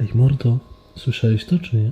Ej, mordo, słyszałeś to, czy nie?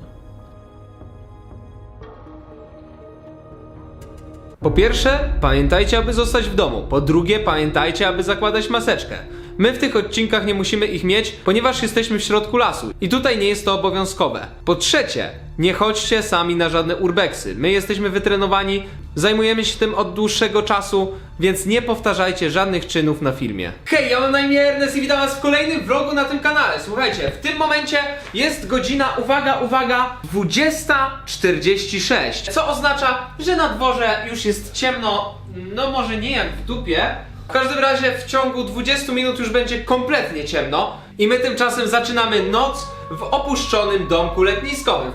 Po pierwsze, pamiętajcie, aby zostać w domu. Po drugie, pamiętajcie, aby zakładać maseczkę. My w tych odcinkach nie musimy ich mieć, ponieważ jesteśmy w środku lasu i tutaj nie jest to obowiązkowe. Po trzecie, nie chodźcie sami na żadne urbexy. My jesteśmy wytrenowani, zajmujemy się tym od dłuższego czasu, więc nie powtarzajcie żadnych czynów na filmie. Hej, ja mam na imię Ernest i witam was w kolejnym vlogu na tym kanale. Słuchajcie, w tym momencie jest godzina, uwaga, uwaga, 20.46, co oznacza, że na dworze już jest ciemno, no może nie jak w dupie. W każdym razie w ciągu 20 minut już będzie kompletnie ciemno i my tymczasem zaczynamy noc w opuszczonym domku letniskowym.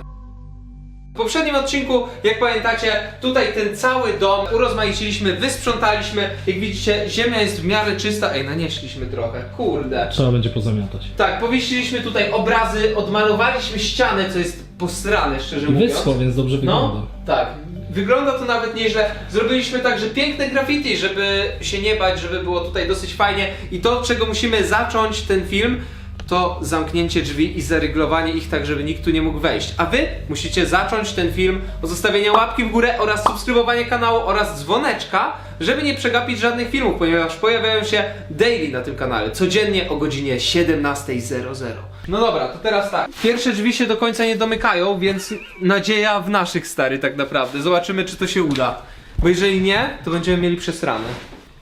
W poprzednim odcinku, jak pamiętacie, tutaj ten cały dom urozmaiciliśmy, wysprzątaliśmy. Jak widzicie, ziemia jest w miarę czysta. Ej, nanieśliśmy trochę, kurde. Trzeba będzie pozamiatać. Tak, powiesiliśmy tutaj obrazy, odmalowaliśmy ścianę, co jest posrane, szczerze mówiąc. Wyschło, więc dobrze wygląda. No, tak. Wygląda to nawet nieźle. Zrobiliśmy także piękne graffiti, żeby się nie bać, żeby było tutaj dosyć fajnie. I to, od czego musimy zacząć ten film, to zamknięcie drzwi i zaryglowanie ich tak, żeby nikt tu nie mógł wejść. A wy musicie zacząć ten film od zostawienia łapki w górę oraz subskrybowania kanału oraz dzwoneczka, żeby nie przegapić żadnych filmów, ponieważ pojawiają się daily na tym kanale, codziennie o godzinie 17.00. No dobra, to teraz tak. Pierwsze drzwi się do końca nie domykają, więc nadzieja w naszych stary tak naprawdę. Zobaczymy, czy to się uda. Bo jeżeli nie, to będziemy mieli przesrane.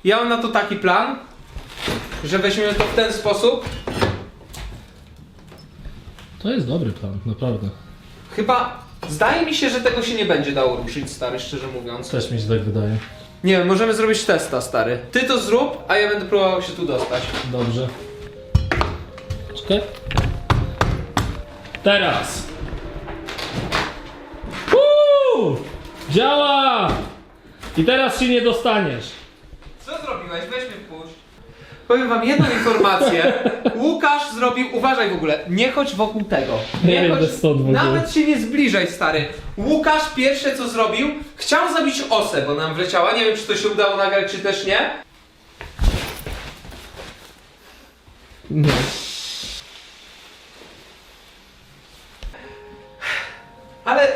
Ja mam na to taki plan, że weźmiemy to w ten sposób. To jest dobry plan, naprawdę. Chyba zdaje mi się, że tego się nie będzie dało ruszyć, stary, szczerze mówiąc. Też mi się tak wydaje. Nie wiem, możemy zrobić testa, stary. Ty to zrób, a ja będę próbował się tu dostać. Dobrze. Czekaj. Teraz! Uuu! Działa! I teraz się nie dostaniesz. Co zrobiłeś? Weź mnie wpuść. Powiem wam jedną informację. Łukasz zrobił, uważaj w ogóle, nie chodź wokół tego. Nie wiem, bez stąd w ogóle. Nawet się nie zbliżaj, stary. Łukasz pierwsze co zrobił, chciał zabić osę, bo nam wleciała. Nie wiem, czy to się udało nagrać, czy też nie. Nie. Ale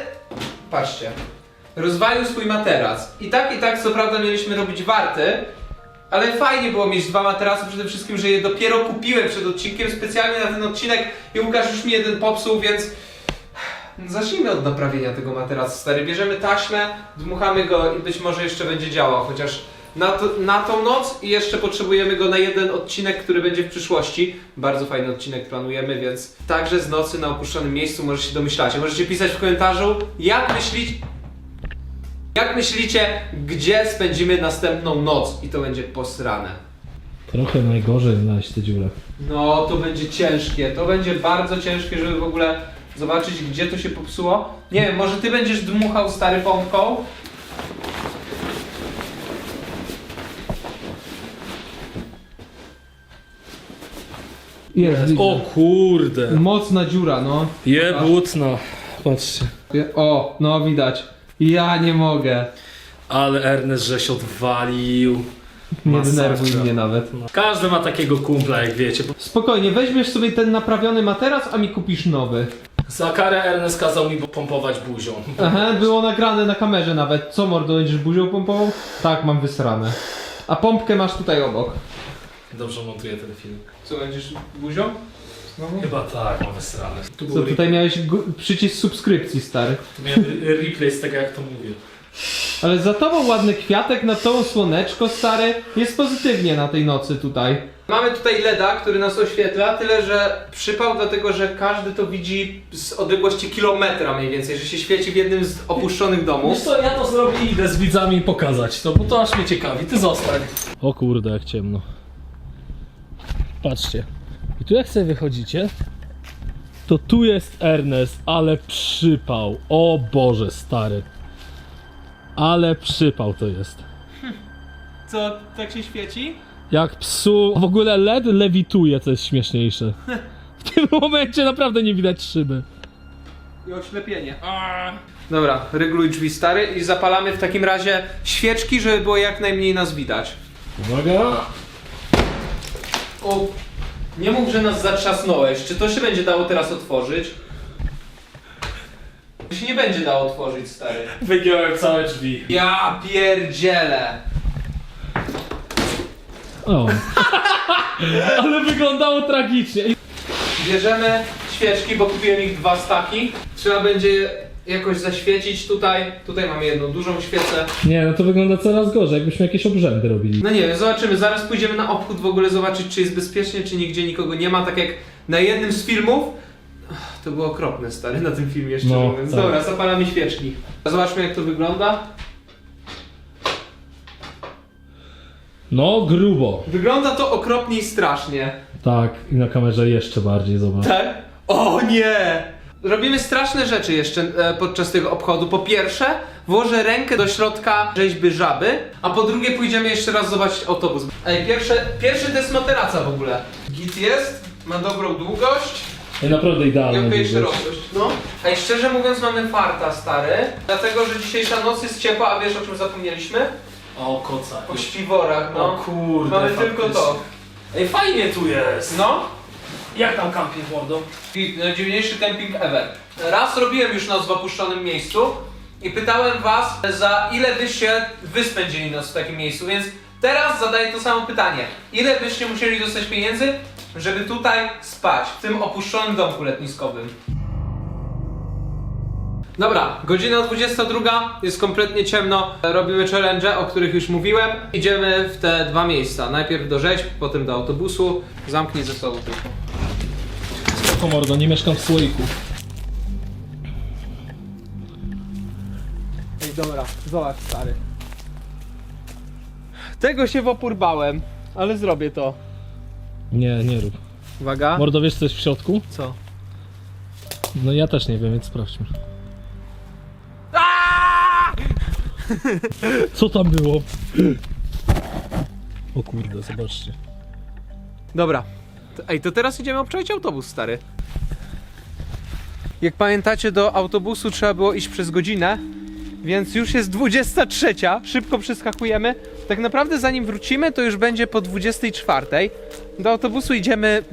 patrzcie. Rozwalił swój materac. I tak, i tak, co prawda mieliśmy robić warty, ale fajnie było mieć dwa materace, przede wszystkim, że je dopiero kupiłem przed odcinkiem, specjalnie na ten odcinek i Łukasz już mi jeden popsuł, więc zacznijmy od naprawienia tego materacu, stary. Bierzemy taśmę, dmuchamy go i być może jeszcze będzie działał, chociaż na, to, na tą noc i jeszcze potrzebujemy go na jeden odcinek, który będzie w przyszłości. Bardzo fajny odcinek planujemy, więc także z nocy na opuszczonym miejscu może się domyślacie. Możecie pisać w komentarzu, jak myślicie... Jak myślicie, gdzie spędzimy następną noc? I to będzie posrane. Trochę najgorzej znaleźć tę dziurę. No, to będzie ciężkie. To będzie bardzo ciężkie, żeby w ogóle zobaczyć, gdzie to się popsuło. Nie wiem, może ty będziesz dmuchał stary pompką? Jest. O kurde! Mocna dziura, no. Jebutno. Patrzcie. O, no widać. Ja nie mogę. Ale Ernest żeś odwalił. Nie Masakra. denerwuj mnie nawet. Każdy ma takiego kumpla, jak wiecie. Spokojnie, weźmiesz sobie ten naprawiony materac, a mi kupisz nowy. Za karę Ernest kazał mi pompować buzią. Aha, było nagrane na kamerze nawet. Co mordo, będziesz buzią pompował? Tak, mam wysrane. A pompkę masz tutaj obok. Dobrze montuję ten film. Co, będziesz buzią? Znowu? Chyba tak, mam wysrane. Tu Co, tutaj miałeś gu- przycisk subskrypcji, stary. Tu miałem re- replay z tego, jak to mówię. Ale za tobą ładny kwiatek, na tobą słoneczko, stary. Jest pozytywnie na tej nocy tutaj. Mamy tutaj LEDa, który nas oświetla, tyle że przypał dlatego, że każdy to widzi z odległości kilometra mniej więcej, że się świeci w jednym z opuszczonych domów. Wiesz co, ja to zrobię i idę z widzami pokazać to, bo to aż mnie ciekawi. Ty zostań. O kurde, jak ciemno. Patrzcie. I tu jak sobie wychodzicie, to tu jest Ernest, ale przypał. O Boże, stary. Ale przypał to jest. Co, tak się świeci? Jak psu. W ogóle LED lewituje, co jest śmieszniejsze. W tym momencie naprawdę nie widać szyby. I oślepienie. Dobra, reguluj drzwi stary i zapalamy w takim razie świeczki, żeby było jak najmniej nas widać. Uwaga! O, Nie mów, że nas zatrzasnąłeś. Czy to się będzie dało teraz otworzyć? To się nie będzie dało otworzyć, stary. Wygiąłem całe drzwi. Ja pierdzielę. O. Ale wyglądało tragicznie. Bierzemy świeczki, bo kupiłem ich dwa staki. Trzeba będzie jakoś zaświecić tutaj. Tutaj mamy jedną dużą świecę. Nie, no to wygląda coraz gorzej, jakbyśmy jakieś obrzędy robili. No nie wiem, zobaczymy. Zaraz pójdziemy na obchód w ogóle zobaczyć, czy jest bezpiecznie, czy nigdzie nikogo nie ma. Tak jak na jednym z filmów. Ach, To było okropne, stary, na tym filmie, szczerze No, mówiąc. tak. Dobra, zapalamy świeczki. Zobaczmy, jak to wygląda. No, grubo. Wygląda to okropnie i strasznie. Tak, i na kamerze jeszcze bardziej, zobacz. Tak? O nie! Robimy straszne rzeczy jeszcze e, podczas tego obchodu. Po pierwsze, włożę rękę do środka rzeźby żaby, a po drugie pójdziemy jeszcze raz zobaczyć autobus. Ej, pierwsze, pierwszy to jest materaca w ogóle. Git jest, ma dobrą długość I naprawdę i idealne. okej szerokość. No. Ej, szczerze mówiąc mamy farta, stary. Dlatego, że dzisiejsza noc jest ciepła, a wiesz o czym zapomnieliśmy? O, koca. O śpiworach, no. O kurde, Mamy faktycznie. tylko to. Ej, fajnie tu jest. No. Jak tam camping mordo? I najdziwniejszy camping ever. Raz robiłem już noc w opuszczonym miejscu i pytałem was, za ile byście wy spędzili w takim miejscu, więc teraz zadaję to samo pytanie. Ile byście musieli dostać pieniędzy, żeby tutaj spać, w tym opuszczonym domku letniskowym? Dobra, godzina 22, jest kompletnie ciemno, robimy challenge, o których już mówiłem. Idziemy w te dwa miejsca, najpierw do rzeźb, potem do autobusu, zamknij ze sobą tylko. Spoko mordo, nie mieszkam w słoiku. Ej, dobra, zobacz stary. Tego się w opór bałem, ale zrobię to. Nie, nie rób. Uwaga. Mordo, wiesz co jest w środku? Co? No ja też nie wiem, więc sprawdźmy. Co tam było? O kurde, zobaczcie. Dobra. To- Ej, to teraz idziemy obczaić autobus, stary. Jak pamiętacie, do autobusu trzeba było iść przez godzinę, więc już jest 23, szybko przeskakujemy. Tak naprawdę zanim wrócimy, to już będzie po 24. Do autobusu idziemy,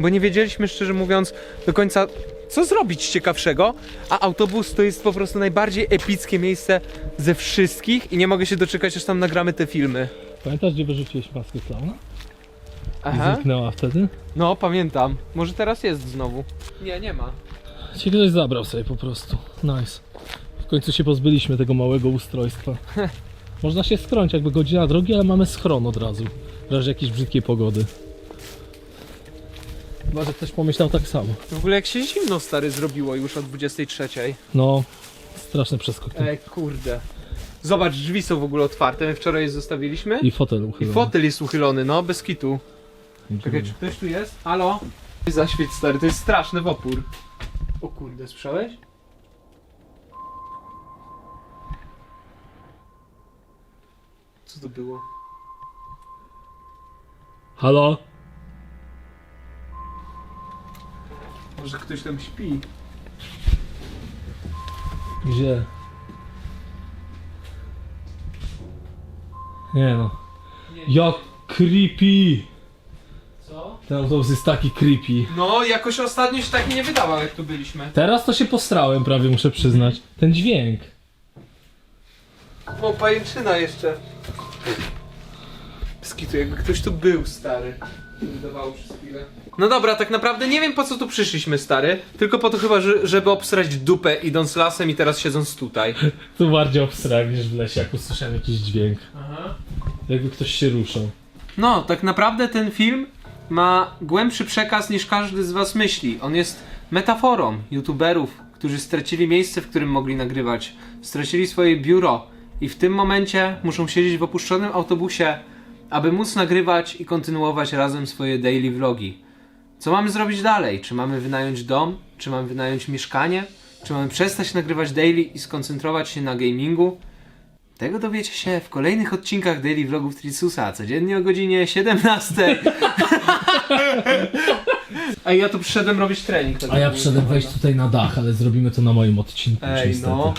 bo nie wiedzieliśmy, szczerze mówiąc, do końca co zrobić ciekawszego, a autobus to jest po prostu najbardziej epickie miejsce ze wszystkich i nie mogę się doczekać, aż tam nagramy te filmy. Pamiętasz, gdzie wyrzuciłeś maskę klauna? I Aha. zniknęła wtedy? No, pamiętam. Może teraz jest znowu. Nie, nie ma. Cię ktoś zabrał sobie po prostu. Nice. W końcu się pozbyliśmy tego małego ustrojstwa. Można się skrąć jakby godzina drogi, ale mamy schron od razu. W razie jakiejś brzydkiej pogody. Chyba, że ktoś pomyślał tak samo. W ogóle jak się zimno stary zrobiło już o 23. No, straszny przeskok. Ej, kurde. Zobacz, drzwi są w ogóle otwarte. My wczoraj je zostawiliśmy. I fotel I uchylony. fotel jest uchylony, no, bez kitu. Czekaj, czy ktoś tu jest? Halo? Zaświeć stary, to jest straszny w opór. O kurde, słyszałeś? Co to było? Halo? Może ktoś tam śpi? Gdzie? Nie no. Jak creepy! Ten autobus jest taki creepy. No, jakoś ostatnio się tak nie wydawał, jak tu byliśmy. Teraz to się postrałem prawie, muszę przyznać. Ten dźwięk. O, pajęczyna jeszcze. Skitu, jakby ktoś tu był, stary. Wydawało przez chwilę. No dobra, tak naprawdę nie wiem po co tu przyszliśmy, stary. Tylko po to chyba, że, żeby obsrać dupę idąc lasem i teraz siedząc tutaj. Tu bardziej obstrałem niż w lesie, jak usłyszałem jakiś dźwięk. Aha. Jakby ktoś się ruszał. No, tak naprawdę ten film ma głębszy przekaz niż każdy z was myśli. On jest metaforą youtuberów, którzy stracili miejsce, w którym mogli nagrywać. Stracili swoje biuro i w tym momencie muszą siedzieć w opuszczonym autobusie, aby móc nagrywać i kontynuować razem swoje daily vlogi. Co mamy zrobić dalej? Czy mamy wynająć dom? Czy mamy wynająć mieszkanie? Czy mamy przestać nagrywać daily i skoncentrować się na gamingu? Tego dowiecie się w kolejnych odcinkach Daily Vlogów Trisusa, codziennie o godzinie 17. Ej, ja tu przyszedłem robić trening. tak A ja przyszedłem wejść tutaj na dach, ale zrobimy to na moim odcinku Ej, niestety. no.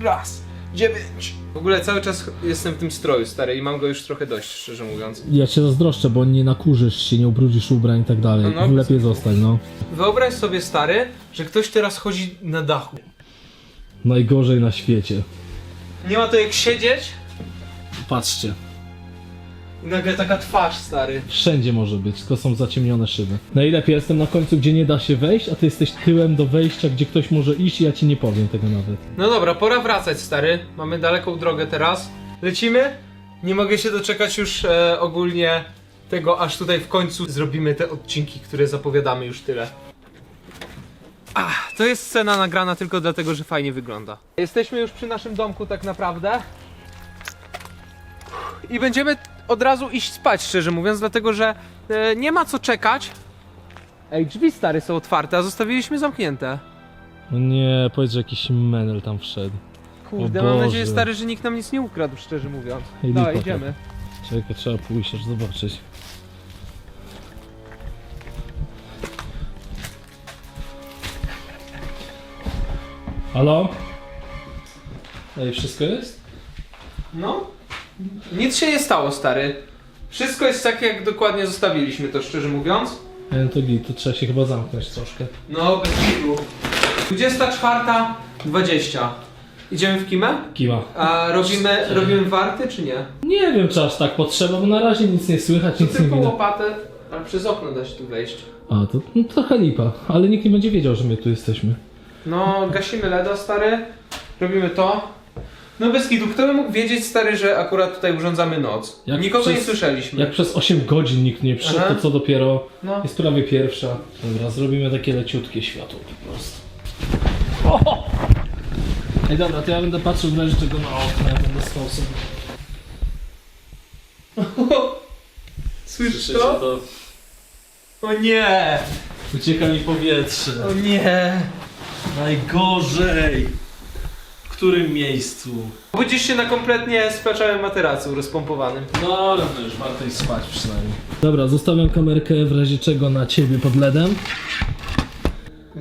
Raz, dziewięć. W ogóle cały czas jestem w tym stroju, stary, i mam go już trochę dość, szczerze mówiąc. Ja cię zazdroszczę, bo nie nakurzysz się, nie ubrudzisz ubrań i tak dalej. No, no. Lepiej zostań, no. Wyobraź sobie, stary, że ktoś teraz chodzi na dachu. Najgorzej na świecie. Nie ma to jak siedzieć Patrzcie. I nagle taka twarz, stary. Wszędzie może być, tylko są zaciemnione szyby. Najlepiej jestem na końcu, gdzie nie da się wejść, a ty jesteś tyłem do wejścia, gdzie ktoś może iść i ja ci nie powiem tego nawet. No dobra, pora wracać, stary. Mamy daleką drogę teraz. Lecimy? Nie mogę się doczekać już e, ogólnie tego, aż tutaj w końcu zrobimy te odcinki, które zapowiadamy już tyle. Ach, to jest scena nagrana tylko dlatego, że fajnie wygląda. Jesteśmy już przy naszym domku tak naprawdę. I będziemy od razu iść spać, szczerze mówiąc, dlatego że e, nie ma co czekać. Ej, drzwi stary są otwarte, a zostawiliśmy zamknięte. No nie, powiedz, że jakiś menel tam wszedł. Kurde, O mam nadzieję, stary, że nikt nam nic nie ukradł, szczerze mówiąc. Ej, Dawaj, lipa, idziemy. Czekaj, trzeba pójść aż zobaczyć. Halo? Ej, wszystko jest? No. Nic się nie stało, stary. Wszystko jest tak, jak dokładnie zostawiliśmy to, szczerze mówiąc. E, to git, to trzeba się chyba zamknąć troszkę. No, bez kitu. 24.20. Idziemy w kimę? Kiwa. A robimy, robimy warty, czy nie? Nie wiem, czy aż tak potrzeba, bo na razie nic nie słychać, To nic nie tylko widać. łopatę, ale przez okno da się tu wejść. A, to no, trochę lipa, ale nikt nie będzie wiedział, że my tu jesteśmy. No, gasimy LEDa, stary. Robimy to. No bez kitu, kto by mógł wiedzieć, stary, że akurat tutaj urządzamy noc? Jak Nikogo przez- nie słyszeliśmy. Jak przez 8 godzin nikt nie przyszedł, Aha. to co dopiero No. jest prawie pierwsza. Dobra, zrobimy takie leciutkie światło po prostu. O! Ej dobra, to ja będę patrzył w razie czego na okno, ja będę spał sobie. Słyszysz to? O nie! Ucieka mi powietrze. O nie! Najgorzej! W którym miejscu? Budzisz się na kompletnie spaczałym materacu rozpompowanym. No, ale to już warto iść spać przynajmniej. Dobra, zostawiam kamerkę w razie czego na ciebie pod ledem.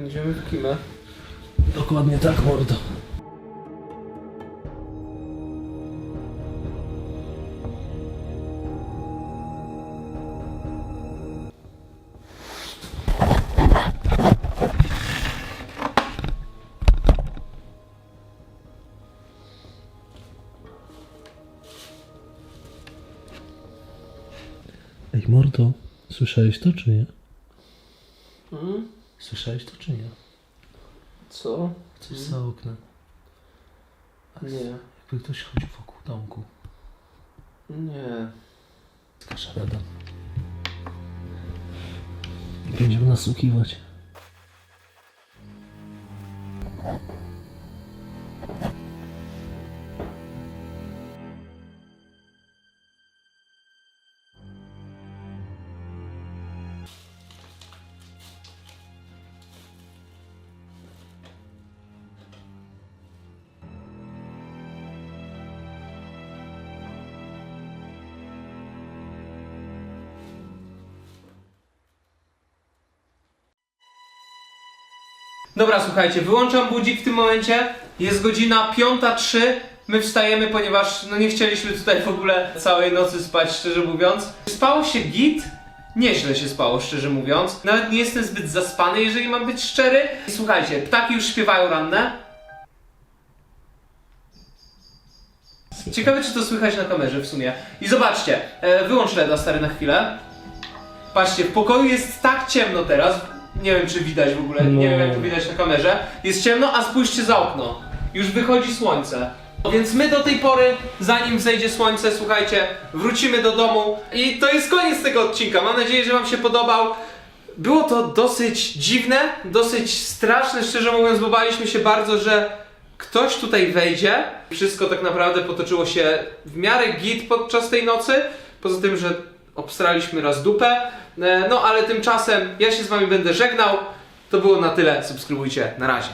Idziemy w kimę. Dokładnie tak, mordo. Słyszałeś to czy nie? Słyszałeś to czy nie? Co? Coś za oknem. Nie. Jakby ktoś chodził wokół domku. Nie. Skaszarada. Będziemy nasłuchiwać. Dobra, słuchajcie, wyłączam budzik w tym momencie. Jest godzina 5.03. My wstajemy, ponieważ no nie chcieliśmy tutaj w ogóle całej nocy spać, szczerze mówiąc. Spało się git? Nieźle się spało, szczerze mówiąc. Nawet nie jestem zbyt zaspany, jeżeli mam być szczery. Słuchajcie, ptaki już śpiewają ranne. Ciekawe, czy to słychać na kamerze w sumie. I zobaczcie, e, wyłącz LEDa stary na chwilę. Patrzcie, w pokoju jest tak ciemno teraz. Nie wiem, czy widać w ogóle. Nie No. wiem, jak to widać na kamerze. Jest ciemno, a spójrzcie za okno. Już wychodzi słońce. Więc my do tej pory, zanim zejdzie słońce, słuchajcie, wrócimy do domu. I to jest koniec tego odcinka. Mam nadzieję, że Wam się podobał. Było to dosyć dziwne, dosyć straszne, szczerze mówiąc, bo baliśmy się bardzo, że ktoś tutaj wejdzie. Wszystko tak naprawdę potoczyło się w miarę git podczas tej nocy. Poza tym, że obstraliśmy raz dupę. E, No ale tymczasem ja się z wami będę żegnał. To było na tyle. Subskrybujcie. Na razie.